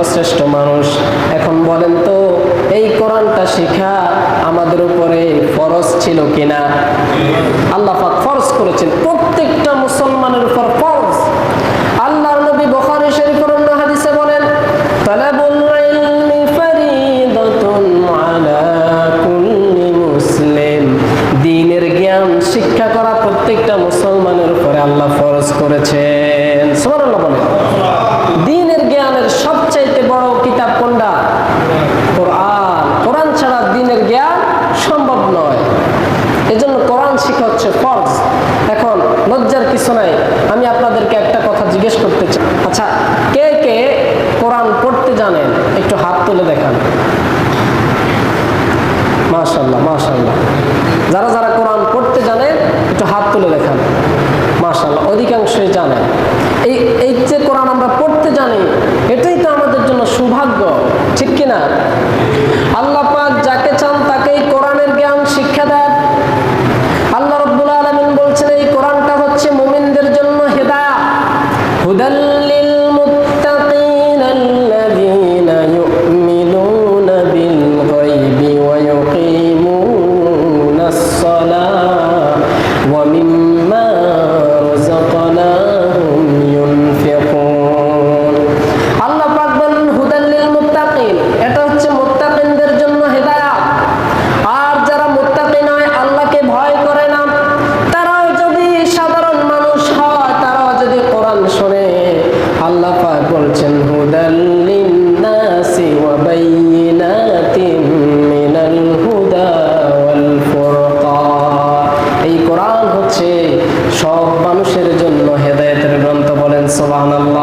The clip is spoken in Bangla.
সর্বশ্রেষ্ঠ মানুষ। এখন বলেন তো, এই কোরআনটা শিখা আমাদের উপরে ফরজ ছিল কিনা? আল্লাহ ফরজ করেছেন, প্রত্যেকটা মুসলমানের উপর ফরজ। আল্লাহর নবী বখারি শিক্ষা করা প্রত্যেকটা মুসলমানের উপরে আল্লাহ ফরজ করেছে। সম্ভব নয়। এজন্য কোরআন শিখা হচ্ছে ফরজ। এখন লজ্জার কিছু নাই। আমি আপনাদেরকে একটা কথা জিজ্ঞেস করতে চাই। আচ্ছা কে কে কোরআন পড়তে জানেন? একটু হাত তুলে দেখান। মাশাল্লাহ মাশাল্লাহ যারা যারা কোরআন পড়তে জানেন একটু হাত তুলে দেখান। মাশাল্লাহ অধিকাংশই জানেন এই এই যে কোরআন আমরা পড়তে জানি, এটাই তো আমাদের জন্য সৌভাগ্য। ঠিক কিনা? শোনে আল্লাহ বলছেন এই কোরআন হচ্ছে সব মানুষের জন্য হেদায়েতের গ্রন্থ বলেন সুবহানাল্লাহ।